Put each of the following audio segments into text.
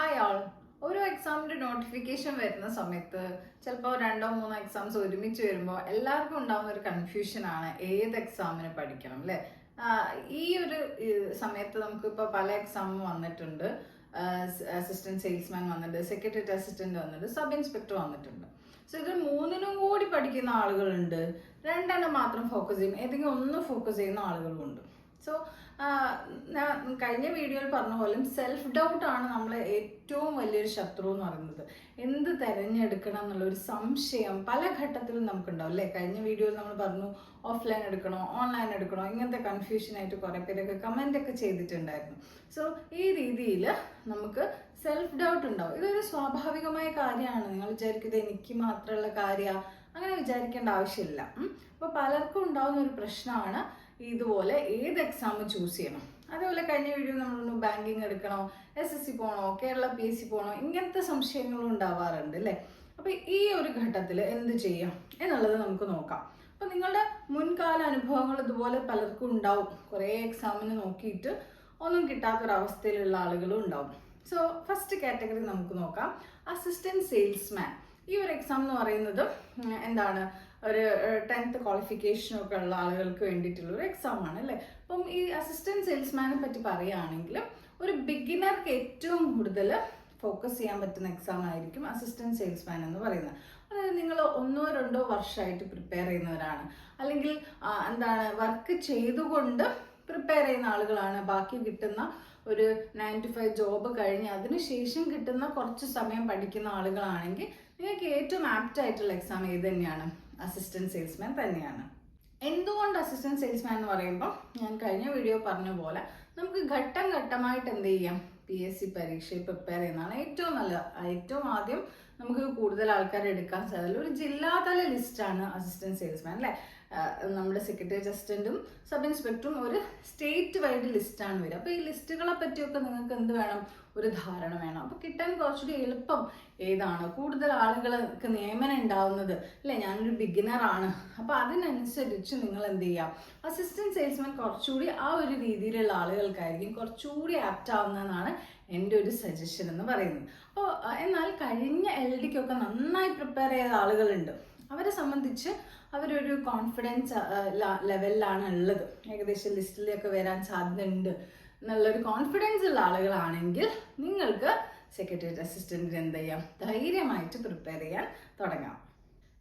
Hi ആൾ ഓരോ എക്സാമിന്റെ notification വരുന്ന സമയത്ത് ചിലപ്പോൾ രണ്ടോ മൂന്നോ എക്സാംസ് ഒരുമിച്ച് വരുമ്പോൾ എല്ലാവർക്കും ഉണ്ടാകുന്ന ഒരു കൺഫ്യൂഷൻ ആണ് ഏത് എക്സാമിന് പഠിക്കണം അല്ലേ ഈ ഒരു സമയത്ത് നമുക്കിപ്പോൾ പല എക്സാം വന്നിട്ടുണ്ട്. അസിസ്റ്റന്റ് സെയിൽസ്മാൻ വന്നിട്ടുണ്ട് സെക്രട്ടറി അസിസ്റ്റന്റ് വന്നിട്ടുണ്ട് സബ് ഇൻസ്പെക്ടർ വന്നിട്ടുണ്ട്. സോ ഇത് മൂന്നിനും കൂടി പഠിക്കുന്ന ആളുകളുണ്ട്. രണ്ടെണ്ണം മാത്രം ഫോക്കസ് ചെയ്യും. ഏതെങ്കിലും ഒന്ന് ഫോക്കസ് ചെയ്യുന്ന ആളുകളുമുണ്ട്. സോ ഞാൻ കഴിഞ്ഞ വീഡിയോയിൽ പറഞ്ഞ പോലെ സെൽഫ് ഡൗട്ട് ആണ് നമ്മളെ ഏറ്റവും വലിയൊരു ശത്രു എന്ന് പറയുന്നത്. എന്ത് തിരഞ്ഞെടുക്കണം എന്നുള്ള ഒരു സംശയം പല ഘട്ടത്തിലും നമുക്കുണ്ടാവും അല്ലേ? കഴിഞ്ഞ വീഡിയോയിൽ നമ്മൾ പറഞ്ഞു ഓഫ്ലൈൻ എടുക്കണോ ഓൺലൈൻ എടുക്കണോ ഇങ്ങനത്തെ കൺഫ്യൂഷൻ ആയിട്ട് കുറേ പേരൊക്കെ കമന്റ് ഒക്കെ ചെയ്തിട്ടുണ്ടായിരുന്നു. സോ ഈ രീതിയിൽ നമുക്ക് സെൽഫ് ഡൗട്ട് ഉണ്ടാവും. ഇതൊരു സ്വാഭാവികമായ കാര്യമാണ്. നിങ്ങൾ വിചാരിക്കുന്നത് എനിക്ക് മാത്രമുള്ള കാര്യമാണ് അങ്ങനെ വിചാരിക്കേണ്ട ആവശ്യമില്ല. അപ്പോൾ പലർക്കും ഉണ്ടാകുന്ന ഒരു പ്രശ്നമാണ് ഇതുപോലെ ഏത് എക്സാം ചൂസ് ചെയ്യണം. അതേപോലെ കഴിഞ്ഞ വീഡിയോ നമ്മൾ ബാങ്കിങ് എടുക്കണോ എസ് എസ് സി പോകണോ കേരള പി എസ് സി പോകണോ ഇങ്ങനത്തെ സംശയങ്ങളും ഉണ്ടാവാറുണ്ട് അല്ലേ? അപ്പോൾ ഈ ഒരു ഘട്ടത്തിൽ എന്ത് ചെയ്യാം എന്നുള്ളത് നമുക്ക് നോക്കാം. അപ്പോൾ നിങ്ങളുടെ മുൻകാല അനുഭവങ്ങൾ ഇതുപോലെ പലർക്കും ഉണ്ടാവും. കുറേ എക്സാമിന് നോക്കിയിട്ട് ഒന്നും കിട്ടാത്തൊരവസ്ഥയിലുള്ള ആളുകളും ഉണ്ടാവും. സോ ഫസ്റ്റ് കാറ്റഗറി നമുക്ക് നോക്കാം. അസിസ്റ്റന്റ് സെയിൽസ്മാൻ ഈ ഒരു എക്സാം എന്ന് പറയുന്നത് എന്താണ് ഒരു ടെൻത്ത് ക്വാളിഫിക്കേഷൻ ഒക്കെ ഉള്ള ആളുകൾക്ക് വേണ്ടിയിട്ടുള്ള ഒരു എക്സാം ആണ് അല്ലേ? അപ്പം ഈ അസിസ്റ്റന്റ് സെയിൽസ്മാനെ പറ്റി പറയുകയാണെങ്കിൽ ഒരു ബിഗിനർക്ക് ഏറ്റവും കൂടുതൽ ഫോക്കസ് ചെയ്യാൻ പറ്റുന്ന എക്സാം ആയിരിക്കും അസിസ്റ്റന്റ് സെയിൽസ്മാൻ എന്ന് പറയുന്നത്. അതായത് നിങ്ങൾ ഒന്നോ രണ്ടോ വർഷമായിട്ട് പ്രിപ്പയർ ചെയ്യുന്നവരാണ്. അല്ലെങ്കിൽ എന്താണ് വർക്ക് ചെയ്തുകൊണ്ട് പ്രിപ്പയർ ചെയ്യുന്ന ആളുകളാണ്. ബാക്കി കിട്ടുന്ന ഒരു നയൻ ടു ഫൈവ് ജോബ് കഴിഞ്ഞ് അതിനുശേഷം കിട്ടുന്ന കുറച്ച് സമയം പഠിക്കുന്ന ആളുകളാണെങ്കിൽ നിങ്ങൾക്ക് ഏറ്റവും ആപ്റ്റ് ആയിട്ടുള്ള എക്സാം ഏത് തന്നെയാണ്? അസിസ്റ്റന്റ് സെയിൽസ്മാൻ തന്നെയാണ്. എന്തുകൊണ്ട് അസിസ്റ്റന്റ് സെയിൽസ്മാൻ എന്ന് പറയുമ്പോൾ ഞാൻ കഴിഞ്ഞ വീഡിയോ പറഞ്ഞ പോലെ നമുക്ക് ഘട്ടം ഘട്ടമായിട്ട് എന്ത് ചെയ്യാം? പി എസ് സി പരീക്ഷയിൽ പ്രിപ്പയർ ചെയ്യുന്നതാണ് ഏറ്റവും നല്ലത്. ഏറ്റവും ആദ്യം നമുക്ക് കൂടുതൽ ആൾക്കാർ എടുക്കാൻ സാധ്യത ഒരു ജില്ലാതല ലിസ്റ്റാണ് അസിസ്റ്റന്റ് സെയിൽസ്മാൻ അല്ലേ? നമ്മുടെ സെക്രട്ടറി അസിസ്റ്റന്റും സബ് ഇൻസ്പെക്ടറും ഒരു സ്റ്റേറ്റ് വൈഡ് ലിസ്റ്റാണ് വരിക. അപ്പോൾ ഈ ലിസ്റ്റുകളെ പറ്റിയൊക്കെ നിങ്ങൾക്ക് എന്ത് വേണം? ഒരു ധാരണ വേണം. അപ്പോൾ കിട്ടാൻ കുറച്ചുകൂടി എളുപ്പം ഏതാണ്? കൂടുതൽ ആളുകൾക്ക് നിയമനം ഉണ്ടാവുന്നത്. അല്ലേ? ഞാനൊരു ബിഗിനർ ആണ്. അപ്പോൾ അതിനനുസരിച്ച് നിങ്ങൾ എന്ത് ചെയ്യാം അസിസ്റ്റന്റ് സെയിൽസ്മാൻ കുറച്ചുകൂടി ആ ഒരു രീതിയിലുള്ള ആളുകൾക്കായിരിക്കും കുറച്ചുകൂടി ആപ്റ്റ് ആവുന്നതെന്നാണ് എന്റെ ഒരു സജഷൻ എന്ന് പറയുന്നത്. അപ്പോൾ എന്നാൽ കഴിഞ്ഞ എൽ ഡിക്കൊക്കെ നന്നായി പ്രിപ്പയർ ചെയ്ത ആളുകളുണ്ട്. അവരെ സംബന്ധിച്ച് അവരൊരു കോൺഫിഡൻസ് ലെവലിലാണ് ഉള്ളത്. ഏകദേശം ലിസ്റ്റിലൊക്കെ വരാൻ സാധ്യതയുണ്ട്. എന്നുള്ളൊരു കോൺഫിഡൻസ് ഉള്ള ആളുകളാണെങ്കിൽ നിങ്ങൾക്ക് സെക്രട്ടേറിയറ്റ് അസിസ്റ്റന്റിന് എന്ത് ചെയ്യാം? ധൈര്യമായിട്ട് പ്രിപ്പയർ ചെയ്യാൻ തുടങ്ങാം.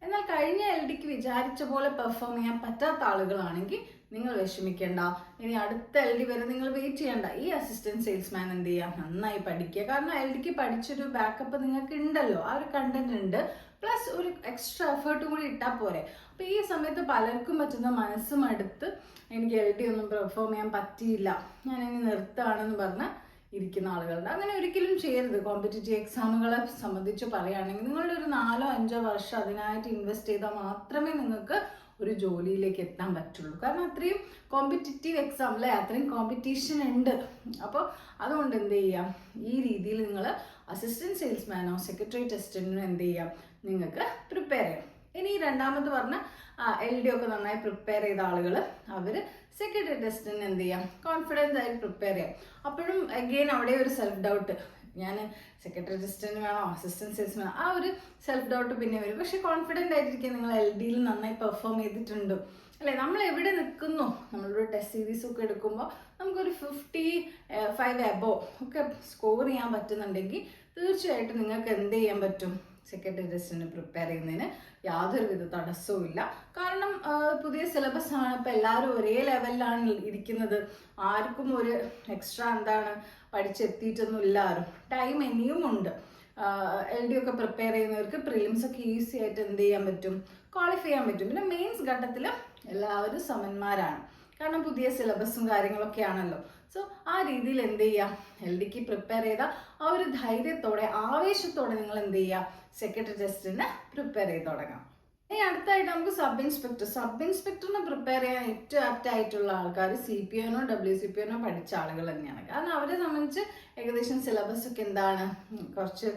എന്നാൽ കഴിഞ്ഞ എൽ ഡിക്ക് വിചാരിച്ച പോലെ പെർഫോം ചെയ്യാൻ പറ്റാത്ത ആളുകളാണെങ്കിൽ നിങ്ങൾ വിഷമിക്കേണ്ട. ഇനി അടുത്ത എൽ ഡി വരെ നിങ്ങൾ വെയിറ്റ് ചെയ്യണ്ട. ഈ അസിസ്റ്റന്റ് സെയിൽസ്മാൻ എന്ത് ചെയ്യാം? നന്നായി പഠിക്കുക. കാരണം എൽ ഡിക്ക് പഠിച്ചൊരു ബാക്കപ്പ് നിങ്ങൾക്ക് ഉണ്ടല്ലോ. ആ ഒരു കണ്ടന്റ് ഉണ്ട്. പ്ലസ് ഒരു എക്സ്ട്രാ എഫേർട്ടും കൂടി ഇട്ടാൽ പോരെ. അപ്പോൾ ഈ സമയത്ത് പലർക്കും പറ്റുന്ന മനസ്സും അടുത്ത് എനിക്ക് എൽ ഡി ഒന്നും പെർഫോം ചെയ്യാൻ പറ്റിയില്ല. ഞാൻ ഇനി നിർത്തുകയാണെന്ന് പറഞ്ഞ് ഇരിക്കുന്ന ആളുകളുണ്ട്. അങ്ങനെ ഒരിക്കലും ചെയ്യരുത്. കോമ്പറ്റേറ്റീവ് എക്സാമുകളെ സംബന്ധിച്ച് പറയുകയാണെങ്കിൽ നിങ്ങളുടെ ഒരു നാലോ അഞ്ചോ വർഷം അതിനായിട്ട് ഇൻവെസ്റ്റ് ചെയ്താൽ മാത്രമേ നിങ്ങൾക്ക് ഒരു ജോലിയിലേക്ക് എത്താൻ പറ്റുള്ളൂ. കാരണം അത്രയും കോമ്പറ്റിറ്റീവ് എക്സാം അല്ലേ അത്രയും കോമ്പറ്റീഷൻ ഉണ്ട്. അപ്പോൾ അതുകൊണ്ട് എന്ത് ചെയ്യാം? ഈ രീതിയിൽ നിങ്ങൾ അസിസ്റ്റന്റ് സെയിൽസ്മാനോ സെക്രട്ടറി ടെസ്റ്റിനോ എന്ത് ചെയ്യാം? നിങ്ങൾക്ക് പ്രിപ്പയർ ചെയ്യണം ഇനി രണ്ടാമത് പറഞ്ഞ എൽ ഡി ഒക്കെ നന്നായി പ്രിപ്പയർ ചെയ്ത ആളുകൾ അവർ സെക്രട്ടറി ടെസ്റ്റിന് എന്ത് ചെയ്യാം? കോൺഫിഡൻസ് ആയി പ്രിപ്പയർ ചെയ്യാം. അപ്പോഴും അഗെയിൻ അവിടെ ഒരു സെൽഫ് ഡൗട്ട് ഞാൻ സെക്രട്ടറി അസിസ്റ്റന്റ് വേണോ? അസിസ്റ്റന്റ് സെയിൽസ് വേണോ? ആ ഒരു സെൽഫ് ഡൗട്ട് പിന്നെ വരും. പക്ഷേ കോൺഫിഡന്റ് ആയിട്ടിരിക്കുക നിങ്ങൾ എൽ ഡിയിൽ നന്നായി പെർഫോം ചെയ്തിട്ടുണ്ട്. അല്ലേ? നമ്മൾ എവിടെ നിൽക്കുന്നു? നമ്മളൊരു ടെസ്റ്റ് സീരീസ് ഒക്കെ എടുക്കുമ്പോൾ നമുക്കൊരു ഫിഫ്റ്റി ഫൈവ് എബോ ഒക്കെ സ്കോർ ചെയ്യാൻ പറ്റുന്നുണ്ടെങ്കിൽ തീർച്ചയായിട്ടും നിങ്ങൾക്ക് എന്ത് ചെയ്യാൻ പറ്റും? സെക്രട്ടറി ടെസ്റ്റിന് പ്രിപ്പയർ ചെയ്യുന്നതിന് യാതൊരുവിധ തടസ്സവും ഇല്ല. കാരണം പുതിയ സിലബസ് ആണ്. ഇപ്പം എല്ലാവരും ഒരേ ലെവലിലാണ് ഇരിക്കുന്നത്. ആർക്കും ഒരു എക്സ്ട്രാ എന്താണ് പഠിച്ചെത്തിയിട്ടൊന്നും ഇല്ല. ആരും ടൈം ഇനിയും ഉണ്ട്. എൽ ഡി ഒക്കെ പ്രിപ്പയർ ചെയ്യുന്നവർക്ക് പ്രിലിംസ് ഒക്കെ ഈസി ആയിട്ട് എന്ത് ചെയ്യാൻ പറ്റും? ക്വാളിഫൈ ചെയ്യാൻ പറ്റും. പിന്നെ മെയിൻസ് ഘട്ടത്തിൽ എല്ലാവരും സമന്മാരാണ്. കാരണം പുതിയ സിലബസും കാര്യങ്ങളൊക്കെ ആണല്ലോ സോ ആ രീതിയിൽ എന്ത് ചെയ്യാം? എൽ ഡിക്ക് പ്രിപ്പയർ ചെയ്ത ആ ഒരു ധൈര്യത്തോടെ ആവേശത്തോടെ നിങ്ങൾ എന്ത് ചെയ്യുക സെക്രട്ടറി ടെസ്റ്റിന് പ്രിപ്പയർ ചെയ്ത് തുടങ്ങാം. ഇനി അടുത്തായിട്ട് നമുക്ക് സബ് ഇൻസ്പെക്ടർ സബ് ഇൻസ്പെക്ടറിന് പ്രിപ്പയർ ചെയ്യാൻ ഏറ്റവും ആപ്റ്റ് ആയിട്ടുള്ള ആൾക്കാർ C P ഒനോ W C P ഒനോ പഠിച്ച ആളുകൾ തന്നെയാണ്. കാരണം അവരെ സംബന്ധിച്ച് ഏകദേശം സിലബസ് ഒക്കെ എന്താണ്? കുറച്ച്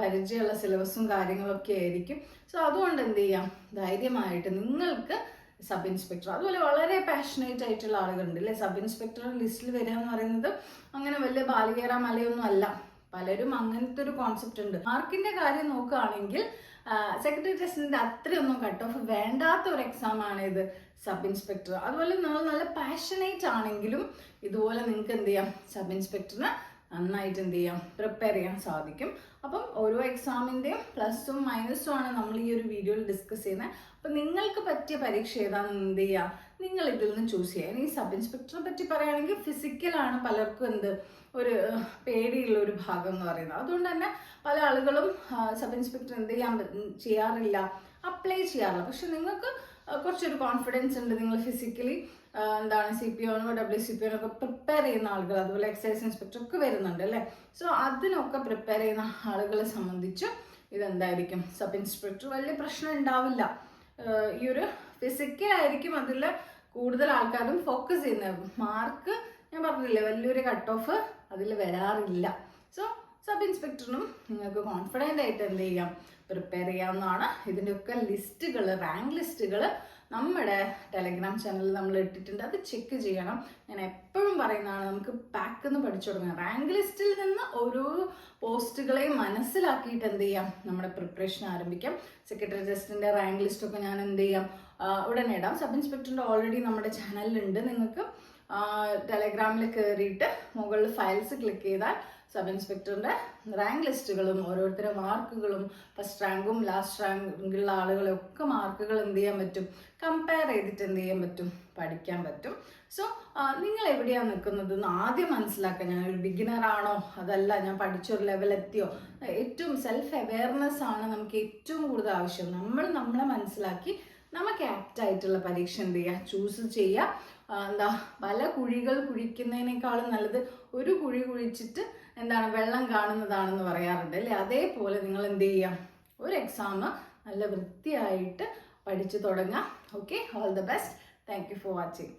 പരിചയമുള്ള സിലബസും കാര്യങ്ങളൊക്കെ ആയിരിക്കും. സോ അതുകൊണ്ട് എന്ത് ചെയ്യാം? ധൈര്യമായിട്ട് നിങ്ങൾക്ക് സബ് ഇൻസ്പെക്ടർ. അതുപോലെ വളരെ പാഷനേറ്റ് ആയിട്ടുള്ള ആളുകളുണ്ട് അല്ലേ സബ് ഇൻസ്പെക്ടർ ലിസ്റ്റിൽ വരിക എന്ന് പറയുന്നത് അങ്ങനെ വലിയ ബാലികേറ മലയൊന്നും അല്ല. പലരും അങ്ങനത്തെ ഒരു കോൺസെപ്റ്റ് ഉണ്ട്. മാർക്കിന്റെ കാര്യം നോക്കുകയാണെങ്കിൽ സെക്രട്ടറി ടെസ്റ്റിന്റെ അത്രയൊന്നും കട്ട് ഓഫ് വേണ്ടാത്ത ഒരു എക്സാം ആണ് ഇത് സബ് ഇൻസ്പെക്ടർ. അതുപോലെ നിങ്ങൾ നല്ല പാഷനേറ്റ് ആണെങ്കിലും ഇതുപോലെ നിങ്ങൾക്ക് എന്ത് ചെയ്യാം? സബ് ഇൻസ്പെക്ടറിന് നന്നായിട്ട് എന്ത് ചെയ്യാം പ്രിപ്പയർ ചെയ്യാൻ സാധിക്കും. അപ്പം ഓരോ എക്സാമിന്റെയും പ്ലസും മൈനസും ആണ് നമ്മൾ ഈ ഒരു വീഡിയോയിൽ ഡിസ്കസ് ചെയ്യുന്നത്. അപ്പം നിങ്ങൾക്ക് പറ്റിയ പരീക്ഷ ഏതാണെന്ന് എന്ത് ചെയ്യുക നിങ്ങൾ ഇതിൽ നിന്ന് ചൂസ് ചെയ്യുക ഇനി സബ് ഇൻസ്പെക്ടറെ പറ്റി പറയുകയാണെങ്കിൽ ഫിസിക്കലാണ് പലർക്കും എന്ത് ഒരു പേടിയുള്ള ഒരു ഭാഗം എന്ന് പറയുന്നത്. അതുകൊണ്ട് തന്നെ പല ആളുകളും സബ് ഇൻസ്പെക്ടർ എന്ത് ചെയ്യാൻ ചെയ്യാറില്ല. അപ്ലൈ ചെയ്യാറില്ല. പക്ഷെ നിങ്ങൾക്ക് കുറച്ചൊരു കോൺഫിഡൻസ് ഉണ്ട് നിങ്ങൾ ഫിസിക്കലി എന്താണ് C P O W C P O ഒക്കെ പ്രിപ്പയർ ചെയ്യുന്ന ആളുകൾ അതുപോലെ എക്സൈസ് ഇൻസ്പെക്ടർ ഒക്കെ വരുന്നുണ്ട് അല്ലേ? സോ അതിനൊക്കെ പ്രിപ്പയർ ചെയ്യുന്ന ആളുകളെ സംബന്ധിച്ച് ഇതെന്തായിരിക്കും? സബ് ഇൻസ്പെക്ടർ വലിയ പ്രശ്നം ഉണ്ടാവില്ല. ഈ ഒരു ഫിസിക്കലായിരിക്കും അതിൽ കൂടുതൽ ആൾക്കാരും ഫോക്കസ് ചെയ്യുന്നത്. മാർക്ക് ഞാൻ പറഞ്ഞില്ലേ വലിയൊരു കട്ട് ഓഫ് അതിൽ വരാറില്ല. സോ സബ് ഇൻസ്പെക്ടറിനും നിങ്ങൾക്ക് കോൺഫിഡന്റ് ആയിട്ട് എന്ത് ചെയ്യാം? പ്രിപ്പയർ ചെയ്യാവുന്നതാണ്. ഇതിന്റെയൊക്കെ ലിസ്റ്റുകൾ റാങ്ക് ലിസ്റ്റുകൾ നമ്മുടെ ടെലഗ്രാം ചാനലിൽ നമ്മൾ ഇട്ടിട്ടുണ്ട്. അത് ചെക്ക് ചെയ്യണം. ഞാൻ എപ്പോഴും പറയുന്നതാണ് നമുക്ക് പാക്ക് എന്ന് പഠിച്ചു തുടങ്ങാം. റാങ്ക് ലിസ്റ്റിൽ നിന്ന് ഓരോ പോസ്റ്റുകളെയും മനസ്സിലാക്കിയിട്ട് എന്ത് ചെയ്യാം? നമ്മുടെ പ്രിപ്പറേഷൻ ആരംഭിക്കാം. സെക്രട്ടറി ജസ്റ്റിന്റെ റാങ്ക് ലിസ്റ്റൊക്കെ ഞാൻ എന്ത് ചെയ്യാം? ഉടനെ ഇടാം. സബ് ഇൻസ്പെക്ടറിന്റെ ഓൾറെഡി നമ്മുടെ ചാനലിലുണ്ട് നിങ്ങൾക്ക് ടെലഗ്രാമിൽ കയറിയിട്ട് മുകളിൽ ഫയൽസ് ക്ലിക്ക് ചെയ്താൽ സബ് ഇൻസ്പെക്ടറിന്റെ റാങ്ക് ലിസ്റ്റുകളും ഓരോരുത്തരുടെ മാർക്കുകളും ഫസ്റ്റ് റാങ്കും ലാസ്റ്റ് റാങ്കിലുള്ള ആളുകളെ ഒക്കെ മാർക്കുകൾ എന്ത് ചെയ്യാൻ പറ്റും? കമ്പയർ ചെയ്തിട്ട് എന്ത് ചെയ്യാൻ പറ്റും? പഠിക്കാൻ പറ്റും. സോ നിങ്ങൾ എവിടെയാണ് നിൽക്കുന്നത്? എന്ന് ആദ്യം മനസ്സിലാക്കുക ഞാൻ ഒരു ബിഗിനർ ആണോ? അതല്ല ഞാൻ പഠിച്ചൊരു ലെവൽ എത്തിയോ? ഏറ്റവും സെൽഫ് അവയർനെസ് ആണ് നമുക്ക് ഏറ്റവും കൂടുതൽ ആവശ്യം. നമ്മൾ നമ്മളെ മനസ്സിലാക്കി നമുക്ക് ആപ്റ്റ് ആയിട്ടുള്ള പരീക്ഷ എന്ത് ചെയ്യുക ചൂസ് ചെയ്യുക എന്താ പല കുഴികൾ കുഴിക്കുന്നതിനേക്കാളും നല്ലത് ഒരു കുഴി കുഴിച്ചിട്ട് എന്താണ് വെള്ളം കാണുന്നതാണെന്ന് പറയാറുണ്ട് അല്ലേ? അതേപോലെ നിങ്ങൾ എന്ത് ചെയ്യാം? ഒരു എക്സാം നല്ല വൃത്തിയായിട്ട് പഠിച്ചു തുടങ്ങാം. Okay all the best thank you for watching